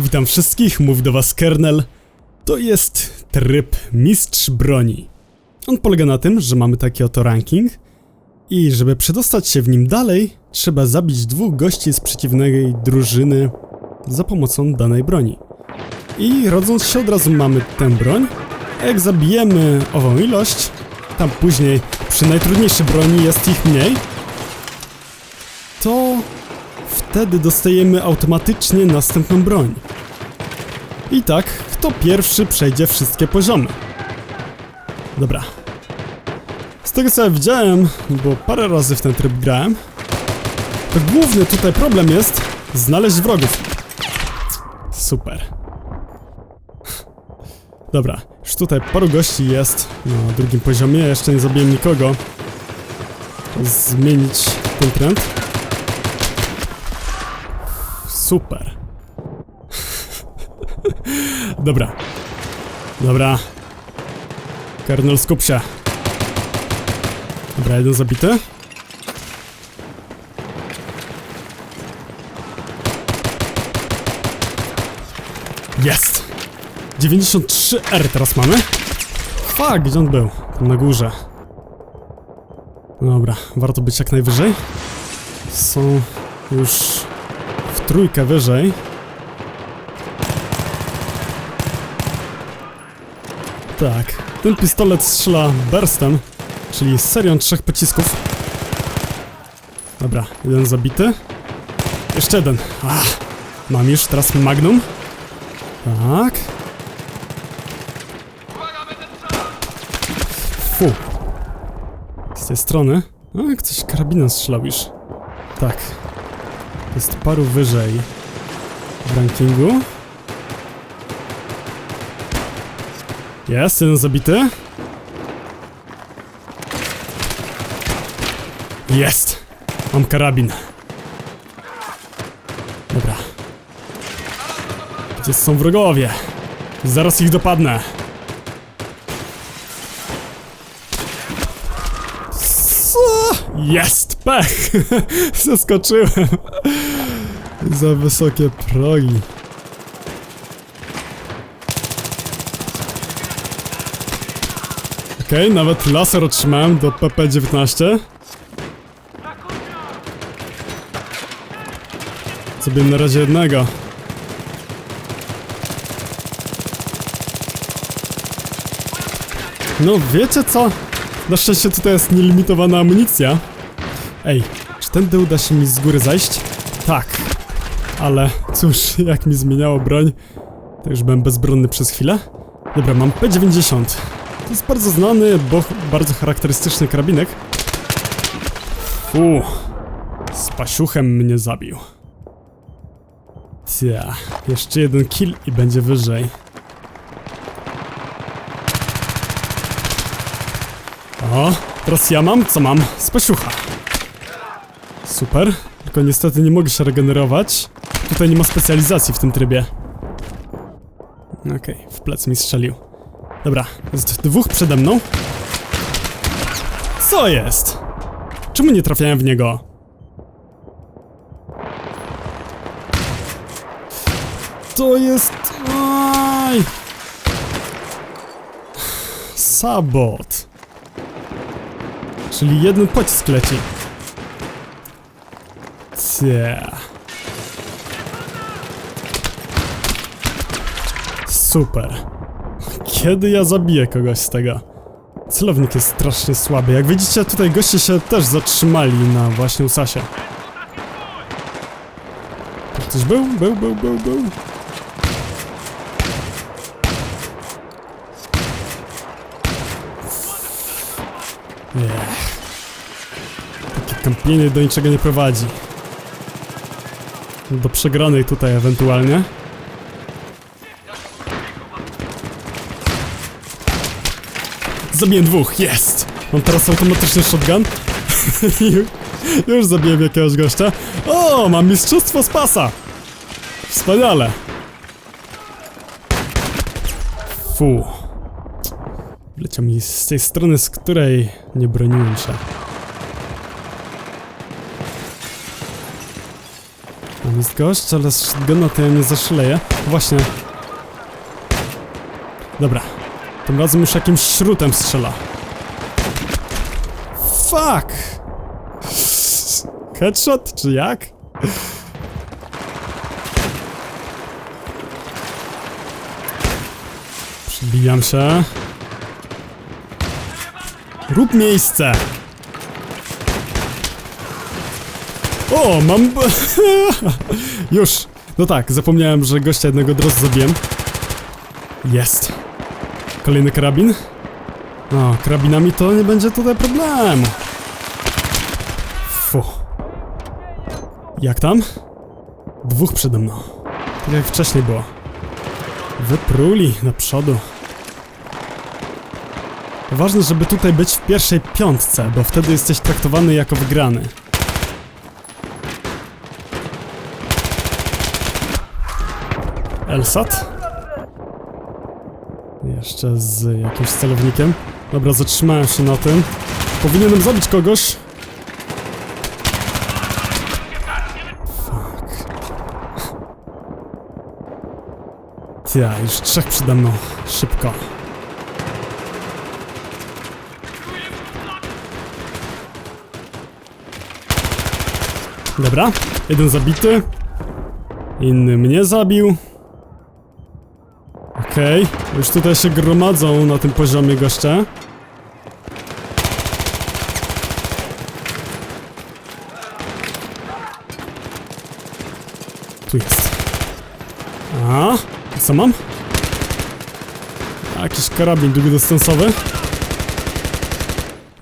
Witam wszystkich, mów do was kernel. To jest tryb Mistrz Broni. On polega na tym, że mamy taki oto ranking i żeby przedostać się w nim dalej, trzeba zabić dwóch gości z przeciwnej drużyny za pomocą danej broni. I rodząc się od razu mamy tę broń, a jak zabijemy ową ilość, tam później przy najtrudniejszej broni jest ich mniej, to wtedy dostajemy automatycznie następną broń. I tak, kto pierwszy przejdzie wszystkie poziomy. Dobra. Z tego co ja widziałem, bo parę razy w ten tryb grałem, to główny tutaj problem jest znaleźć wrogów. Super. Dobra, już tutaj paru gości jest na drugim poziomie, jeszcze nie zabiłem nikogo. Zmienić ten trend. Super. Dobra. Dobra. Kernel, skup się. Dobra, jeden zabity. Jest! 93R teraz mamy. Fuck, gdzie on był? Tam na górze. Dobra, warto być jak najwyżej. Są już w trójkę wyżej. Tak, ten pistolet strzela burstem, czyli serią trzech pocisków. Dobra, jeden zabity. Jeszcze jeden. Ach, mam już teraz magnum. Tak. Fu. Z tej strony. O, jak coś karabinem strzelał już. Tak. Jest paru wyżej w rankingu. Jest, jeden zabity. Jest! Mam karabin. Dobra. Gdzie są wrogowie? Zaraz ich dopadnę. Jest! Pech! Zaskoczyłem. Za wysokie progi. Okej, nawet laser otrzymałem do PP-19. Sobie na razie jednego. No wiecie co? Na szczęście tutaj jest nielimitowana amunicja. Ej, czy tędy uda się mi z góry zajść? Tak. Ale cóż, jak mi zmieniało broń, to już byłem bezbronny przez chwilę. Dobra, mam P90. To jest bardzo znany, bo bardzo charakterystyczny karabinek. Fu, z pasiuchem mnie zabił. Tia, jeszcze jeden kill i będzie wyżej. O, teraz ja mam, co mam? Z pasiucha. Super, tylko niestety nie mogę się regenerować. Tutaj nie ma specjalizacji w tym trybie. Okej, w plec mi strzelił. Dobra, jest dwóch przede mną. Co jest? Czemu nie trafiałem w niego? To jest... Aj! Sabot. Czyli jeden pocisk leci. Cia. Super. Kiedy ja zabiję kogoś z tego? Celownik jest strasznie słaby. Jak widzicie, tutaj goście się też zatrzymali na właśnie Usasie. Tu Ktoś był? Był, był, był, był. Ech. Takie kampienie do niczego nie prowadzi. Do przegranej tutaj ewentualnie. Zabiję dwóch, jest! Mam teraz automatyczny shotgun. Ju- Już zabiłem jakiegoś gościa. O, mam mistrzostwo z pasa! Wspaniale! Fu. Leciał mi z tej strony, z której nie broniłem się. Mamy Jest gość, ale z shotguna to ja nie zaszleję. Właśnie. Dobra. Tym razem już jakimś śrutem strzela. Fuck! Headshot, czy jak? Przybijam się. Rób miejsce! O, mam... Już. No tak, zapomniałem, że gościa jednego od razu zabiłem. Jest. Kolejny karabin. No, karabinami to nie będzie tutaj problemu. Fu. Jak tam? Dwóch przede mną. Tak jak wcześniej było. Wypruli na przodu. Ważne, żeby tutaj być w pierwszej piątce, bo wtedy jesteś traktowany jako wygrany. Elsat. Jeszcze z jakimś celownikiem. Dobra, zatrzymałem się na tym. Powinienem zabić kogoś. Fuck. Ja, już trzech przede mną. Szybko. Dobra, jeden zabity. Inny mnie zabił. Okej, już tutaj się gromadzą na tym poziomie goście. Tu jest. A, co mam? Jakiś karabin długodystansowy.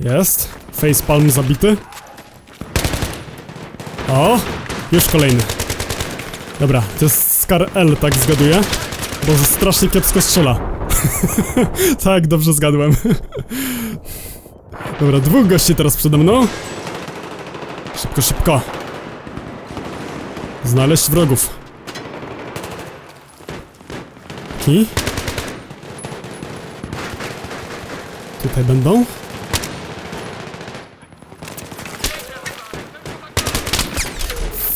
Jest. Facepalm zabity. O, już kolejny. Dobra, to jest Scar L, tak zgaduję. Bo strasznie kiepsko strzela. tak, dobrze zgadłem. Dobra, dwóch gości teraz przede mną. Szybko, szybko. Znaleźć wrogów. Ki. Tutaj będą.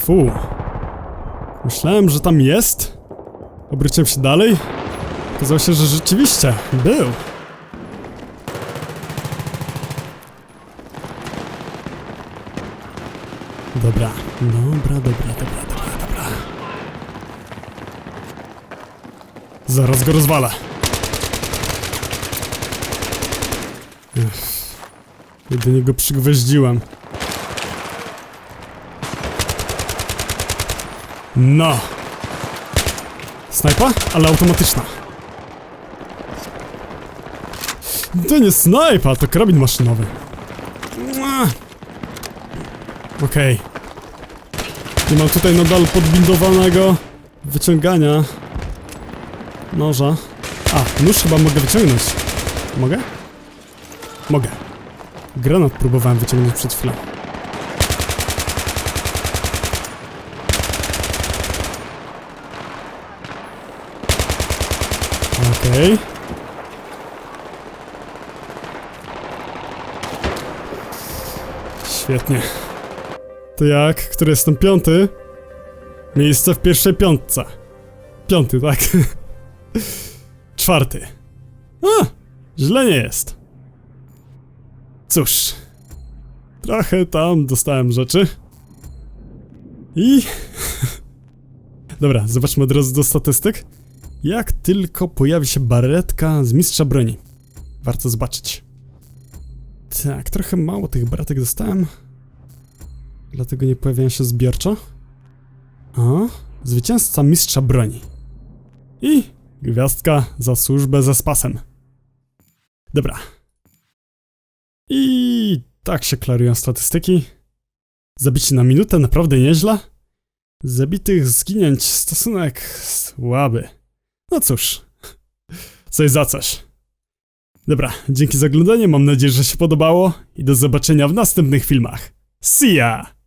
Fu. Myślałem, że tam jest. Obróciłem się dalej. Okazało się, że rzeczywiście był. Dobra, dobra, dobra, dobra, dobra, dobra. Zaraz go rozwalę. Jedynie go przygwoździłem. No! Snajpa, ale automatyczna. To nie snajpa, to karabin maszynowy. Okej. Nie mam tutaj nadal podbindowanego wyciągania noża. A, nóż chyba mogę wyciągnąć. Mogę? Mogę. Granat próbowałem wyciągnąć przed chwilą. Okej. Świetnie. To jak? Który jestem piąty? Miejsce w pierwszej piątce. Piąty, tak? Czwarty. A! Źle nie jest. Cóż. Trochę tam dostałem rzeczy. I... Dobra, zobaczmy od razu do statystyk. Jak tylko pojawi się baretka z mistrza broni. Warto zobaczyć. Tak, trochę mało tych baretek dostałem. Dlatego nie pojawiają się zbiorczo. A, zwycięzca mistrza broni. I gwiazdka za służbę ze spasem. Dobra. I tak się klarują statystyki. Zabici na minutę naprawdę nieźle. Zabitych zginięć stosunek słaby. No cóż, coś za coś. Dobra, dzięki za oglądanie, mam nadzieję, że się podobało i do zobaczenia w następnych filmach. See ya!